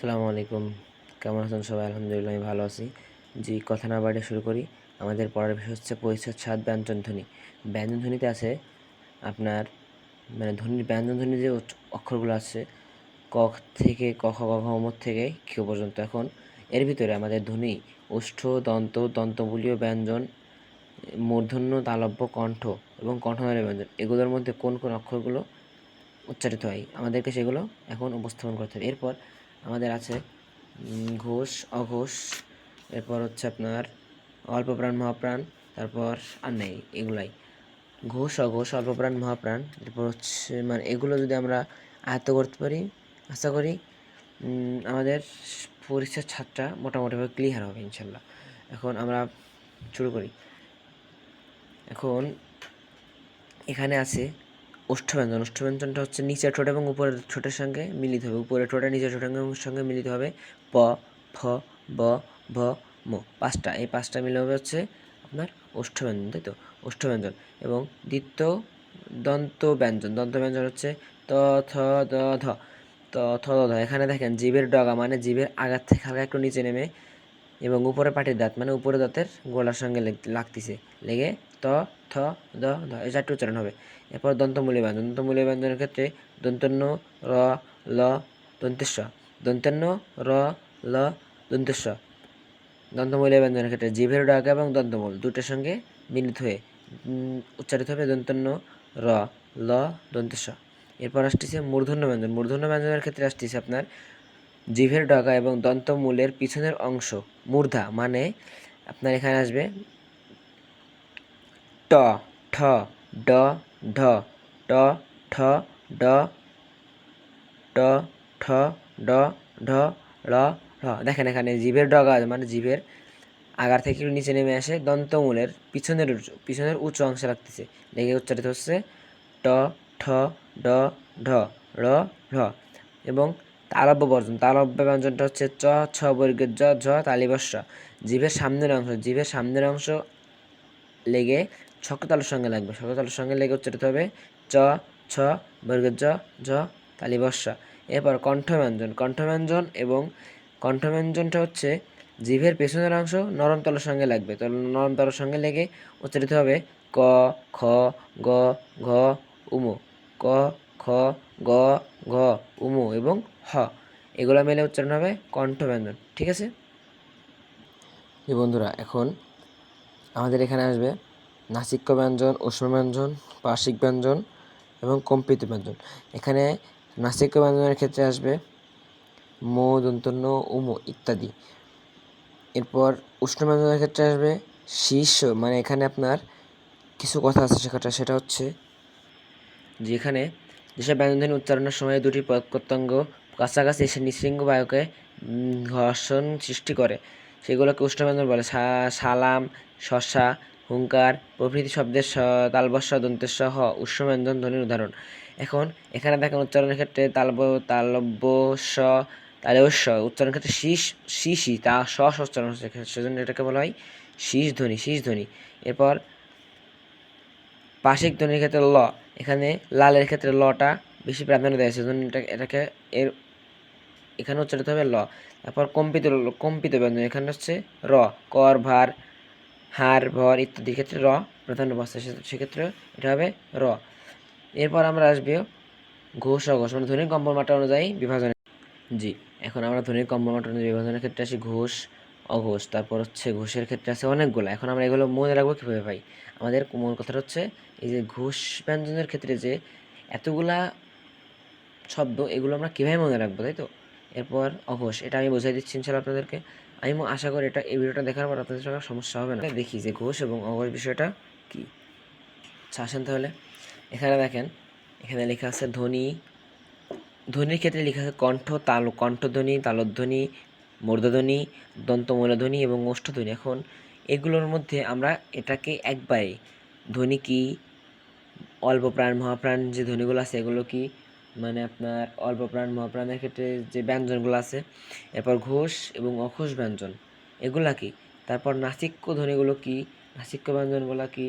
আসসালামু আলাইকুম। কেমন আছেন সবাই? আলহামদুলিল্লাহ, আমি ভালো আছি। জি, কথা না বাড়িয়ে শুরু করি। আমাদের পড়ার বিষয় হচ্ছে পরিচ্ছেদ সাত ব্যঞ্জন ধ্বনি। ব্যঞ্জন ধ্বনিতে আছে আপনার মানে ধ্বনির, ব্যঞ্জন ধ্বনি যে অক্ষরগুলো আছে, ক থেকে ক, খ গ ঘ, ম থেকে খ পর্যন্ত এখন, এর ভিতরে আমাদের ধ্বনি, ওষ্ঠ, দন্ত, দন্তবুলীয় ব্যঞ্জন, মূর্ধন্য, তালব্য, কণ্ঠ এবং কণ্ঠনালী ব্যঞ্জন, এগুলোর মধ্যে কোন কোন অক্ষরগুলো উচ্চারিত হয়? আমাদেরকে সেগুলো এখন উপস্থাপন করতে হবে। এরপর আমাদের আছে ঘোষ, অঘোষ, এরপর হচ্ছে আপনার অল্প প্রাণ মহাপ্রাণ, তারপর আর নেই এগুলাই। ঘোষ, অঘোষ অল্প প্রাণ মহাপ্রাণ, এরপর হচ্ছে মানে এগুলো যদি আমরা আয়ত্ত করতে পারি, আশা করি আমাদের পরীক্ষার ছাদটা মোটামুটিভাবে ক্লিয়ার হবে ইনশাল্লাহ। এখন আমরা শুরু করি। এখন এখানে আছে ওষ্ঠব্যঞ্জন ওষ্ঠব্যঞ্জনটা হচ্ছে নিচের ঠোঁট এবং উপরের ঠোঁটের সঙ্গে মিলিত হবে। উপরের ঠোঁটে নিচের ঠোঁটের সঙ্গে মিলিত হবে প, ফ, ব, ভ, ম পাঁচটা। এই পাঁচটা মিলে হবে হচ্ছে আপনার ওষ্ঠব্যঞ্জন তাই তো? ওষ্ঠব্যঞ্জন এবং দ্বিতীয় দন্ত ব্যঞ্জন দন্ত ব্যঞ্জন হচ্ছে ত, থ, দ, ধ। ত, থ ধ। এখানে দেখেন, জীবের ডগা মানে জীবের আগার থেকে হালকা একটু নিচে নেমে এবং উপরে পাটির দাঁত মানে উপরে দাঁতের গোলার সঙ্গে লেগ- লাগতেছে। লেগে ত, থ, দ ধ এই চারটি উচ্চারণ হবে। এরপর দন্তমূলী ব্যঞ্জন দন্তমূলী ব্যঞ্জনের ক্ষেত্রে দন্তন্য, র, ল, দন্তেশ্ব। দন্তন্য, র, ল, দন্তেশ্ব। দন্তমূলী ব্যঞ্জনের ক্ষেত্রে জিভের ডাক এবং দন্তমূল দুটোর সঙ্গে মিলিত হয়ে উচ্চারিত হবে দন্তন্য, র, ল, দন্তেশ্ব। এরপর আসতেছে মূর্ধন্য ব্যঞ্জন মূর্ধন্য ব্যঞ্জনের ক্ষেত্রে আসতেছে আপনার জিভের ডগা এবং দন্তমূলের পিছনের অংশ, মূর্ধা মানে আপনার এখানে আসবে ট, ঠ, ড ঢ ট, ঠ, ড, ট, ঠ, ড ঢ ল ঢ দেখেন এখানে জিভের ডগা মানে জিভের আগার থেকে নিচে নেমে আসে, দন্তমূলের পিছনের পিছনের উচ্চ অংশে লাগতেছে। লেগে উচ্চারিত হচ্ছে ট, ঠ, ড ঢ র। ঢ এবং তালব্য বর্জন। তালব্য ব্যঞ্জনটা হচ্ছে চ, ছ বর্গের জ, ঝ তালিবস্য জিভের সামনের অংশ জিভের সামনের অংশ লেগে শক্ততালুর সঙ্গে লাগবে। শক্ততালুর সঙ্গে লেগে উচ্চারিত হবে চ, ছ বর্গের জ, ঝ তালিবস্যা এরপর কণ্ঠব্যঞ্জন। কণ্ঠব্যঞ্জন এবং কণ্ঠব্যঞ্জনটা হচ্ছে জিভের পেছনের অংশ নরম তলের সঙ্গে লাগবে। তো নরম তলের সঙ্গে লেগে উচ্চারিত হবে ক, খ, গ, ঘ, উম, ক খ গ ঘ উমো এবং হ। এগুলো মিলে উচ্চারণ হবে কণ্ঠব্যঞ্জন ঠিক আছে? এই বন্ধুরা এখন আমাদের এখানে আসবে নাসিক্য ব্যঞ্জন উষ্ণ ব্যঞ্জন পার্শ্বিক ব্যঞ্জন এবং কম্পিত ব্যঞ্জন এখানে নাসিক্য ব্যঞ্জনের ক্ষেত্রে আসবে মো দন্তন্য উমো ইত্যাদি। এরপর উষ্ণ ব্যঞ্জনের ক্ষেত্রে আসবে শীর্ষ মানে এখানে আপনার কিছু কথা আছে সেখানটা সেটা হচ্ছে যেখানে যেসব ব্যঞ্জনধ্বনি উচ্চারণের সময় দুটি প্রত্যঙ্গ কাছাকাছি এসে নিঃসৃঙ্গ বায়ুকে ঘর্ষণ সৃষ্টি করে। সেগুলোকে উষ্ণ ব্যঞ্জন বলে। সালাম শশা হুঙ্কার প্রভৃতি শব্দের তালবস্য দন্তেস্ব হ উষ্ণ ব্যঞ্জন ধ্বনির উদাহরণ। এখন এখানে দেখেন উচ্চারণের ক্ষেত্রে তালব, তালব্য, স তালবস্য উচ্চারণের ক্ষেত্রে শীষ শিশি তা স স উচ্চারণ সেজন্য এটাকে বলা হয় শীষ ধ্বনি শীষ ধ্বনি। এরপর পাশিক ধ্বনির ক্ষেত্রে ল। এখানে লালের ক্ষেত্রে লটা বেশি প্রাধান্য দেয়, সেজন্য এটা, এটাকে এর, এখানে উচ্চারিত হবে ল। তারপর কম্পিত কম্পিত ব্যঞ্জন, এখানে হচ্ছে র কর ভার, হার, ভর ইত্যাদির ক্ষেত্রে র প্রাধান্য পাচ্ছে সেক্ষেত্রে এটা হবে র। এরপর আমরা আসবে ঘোষ অঘোষ মানে ধ্বনির কম্পমাত্রা অনুযায়ী বিভাজনে জি, এখন আমরা ধ্বনির কম্পমাত্রা অনুযায়ী বিভাজনের ক্ষেত্রে আসি ঘোষ অঘোষ, তারপর হচ্ছে ঘোষের ক্ষেত্রে আছে অনেকগুলো। এখন আমরা এগুলো মনে রাখব কীভাবে ভাই? আমাদের মূল কথাটা হচ্ছে এই যে ঘোষ ব্যঞ্জনের ক্ষেত্রে যে এতগুলা শব্দ, এগুলো আমরা কীভাবে মনে রাখব, তাই তো? এরপর অঘোষ, এটা আমি বোঝাই দিচ্ছি ইনশাল্লাহ আপনাদেরকে। আমি আশা করি এটা এই ভিডিওটা দেখার পর আপনাদের সঙ্গে সমস্যা হবে না। দেখি যে ঘোষ এবং অঘোষ বিষয়টা কী? আচ্ছা আসেন তাহলে। এখানে দেখেন, এখানে লেখা আছে ধ্বনি। ধ্বনির ক্ষেত্রে লেখা আছে কণ্ঠ তাল কণ্ঠধ্বনি, তালধ্বনি মূর্ধধ্বনি, দন্তমূলধ্বনি এবং ওষ্ঠধ্বনি এখন এগুলোর মধ্যে আমরা এটাকে একবারে ধ্বনি কি অল্প প্রাণ মহাপ্রাণ যে ধ্বনিগুলো আছে, এগুলো কি মানে আপনার অল্প প্রাণ মহাপ্রাণের ক্ষেত্রে যে ব্যঞ্জনগুলো আছে, এরপর ঘোষ এবং অঘোষ ব্যঞ্জন, এগুলা কি? তারপর নাসিক্য ধ্বনিগুলো কি, নাসিক্য ব্যঞ্জনগুলো কি?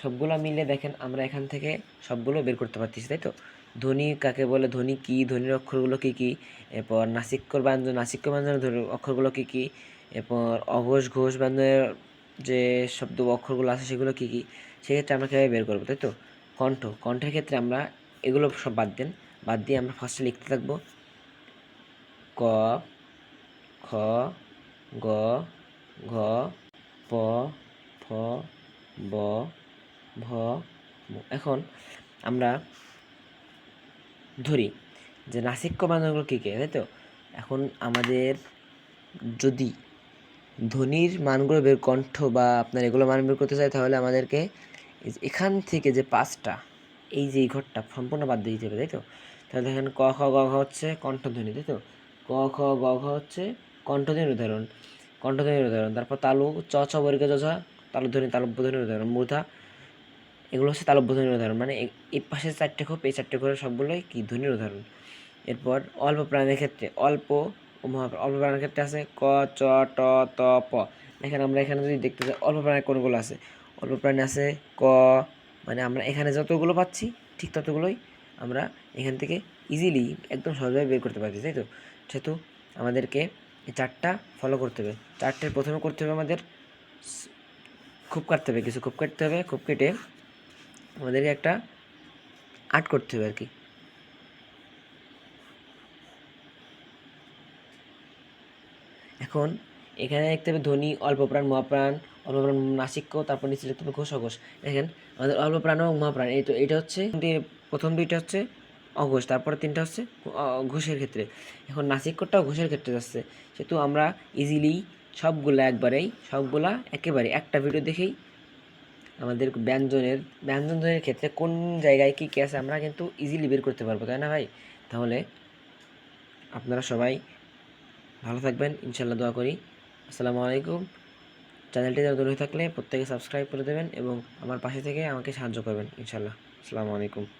সবগুলো মিলে দেখেন আমরা এখান থেকে সবগুলো বের করতে পারতেছি, তাই তো? ধ্বনি কাকে বলে? ধ্বনি কী? ধ্বনির অক্ষরগুলো কী কী? এরপর নাসিক্যর ব্যঞ্জন নাসিক্য ব্যঞ্জনের ধ্বনি অক্ষরগুলো কী কী? এরপর অঘোষ ঘোষ ব্যঞ্জনের যে শব্দ অক্ষরগুলো আছে সেগুলো কী কী? সেক্ষেত্রে আমরা কীভাবে বের করব, তাই তো? কণ্ঠ, কণ্ঠের ক্ষেত্রে আমরা এগুলো সব বাদ দেন। বাদ দিয়ে আমরা ফার্স্টে লিখতে থাকব ক, খ, গ, ঘ, প, ফ, ব, ভ এখন আমরা ধরি যে নাসিক্য বানানগুলো কী কী তাই তো এখন আমাদের যদি ধ্বনির মানগুলো বের, কণ্ঠ বা আপনার এগুলো মান বের করতে চাই তাহলে আমাদেরকে এখান থেকে যে পাঁচটা, এই যে এই ঘরটা সম্পূর্ণ বাদ দিয়ে দিতে হবে তাই তো তাহলে দেখেন ক, খ, গ, ঘ হচ্ছে কণ্ঠধ্বনি তাই তো ক, খ, গ, ঘ হচ্ছে কণ্ঠধ্বনির উদাহরণ। কণ্ঠধ্বনির উদাহরণ। তারপর তালু, চ ছ বর্গে ঝ তালুধ্বনি তালব্যধ্বনির উদাহরণ। মূর্ধা এগুলো হচ্ছে তালব্যধ্বনির উদাহরণ। মানে এই পাশে চারটে খোপ, এই চারটে করে সবগুলোই কি ধ্বনির উদাহরণ। এরপর অল্প প্রাণের ক্ষেত্রে, অল্প অল্প প্রাণের ক্ষেত্রে আছে ক, চ, ট, ত, প। এখানে আমরা এখানে যদি দেখতে যাই, অল্প প্রাণের কোনগুলো আছে। অল্প প্রাণী আছে ক মানে আমরা এখানে যতগুলো পাচ্ছি, ঠিক ততগুলোই আমরা এখান থেকে ইজিলি একদম সহজভাবে বের করতে পারছি, তাই তো? সেহেতু আমাদেরকে এই চারটা ফলো করতে হবে। চারটের প্রথমে করতে হবে আমাদের খুব কাটতে হবে, কিছু খুব কাটতে হবে। খুব কেটে আমাদেরকে একটা আর্ট করতে হবে আর কি। এখন এখানে দেখতে হবে ধ্বনি অল্প প্রাণ মহাপ্রাণ অল্প প্রাণ নাসিক্য, তারপর নিচে লিখতে হবে ঘোষ অঘোষ দেখেন, আমাদের অল্প প্রাণ এবং মহাপ্রাণ, এই তো, এটা হচ্ছে প্রথম দুইটা হচ্ছে অঘোষ, তারপরে তিনটা হচ্ছে ঘোষের ক্ষেত্রে। এখন নাসিক্যটাও ঘোষের ক্ষেত্রে যাচ্ছে। সেহেতু আমরা ইজিলি সবগুলা একবারেই, সবগুলা একেবারে একটা ভিডিও দেখেই আমাদের ব্যঞ্জনের, ব্যঞ্জন ধ্বনির ক্ষেত্রে কোন জায়গায় কী কী আছে আমরা কিন্তু ইজিলি বের করতে পারব, তাই না ভাই? তাহলে আপনারা সবাই ভালো থাকবেন ইনশাল্লাহ দোয়া করি। আসসালামু আলাইকুম। চ্যানেলটি নতুন হয়ে থাকলে প্রত্যেকে সাবস্ক্রাইব করে দেবেন এবং আমার পাশে থেকে আমাকে সাহায্য করবেন ইনশাল্লাহ আসসালামু আলাইকুম।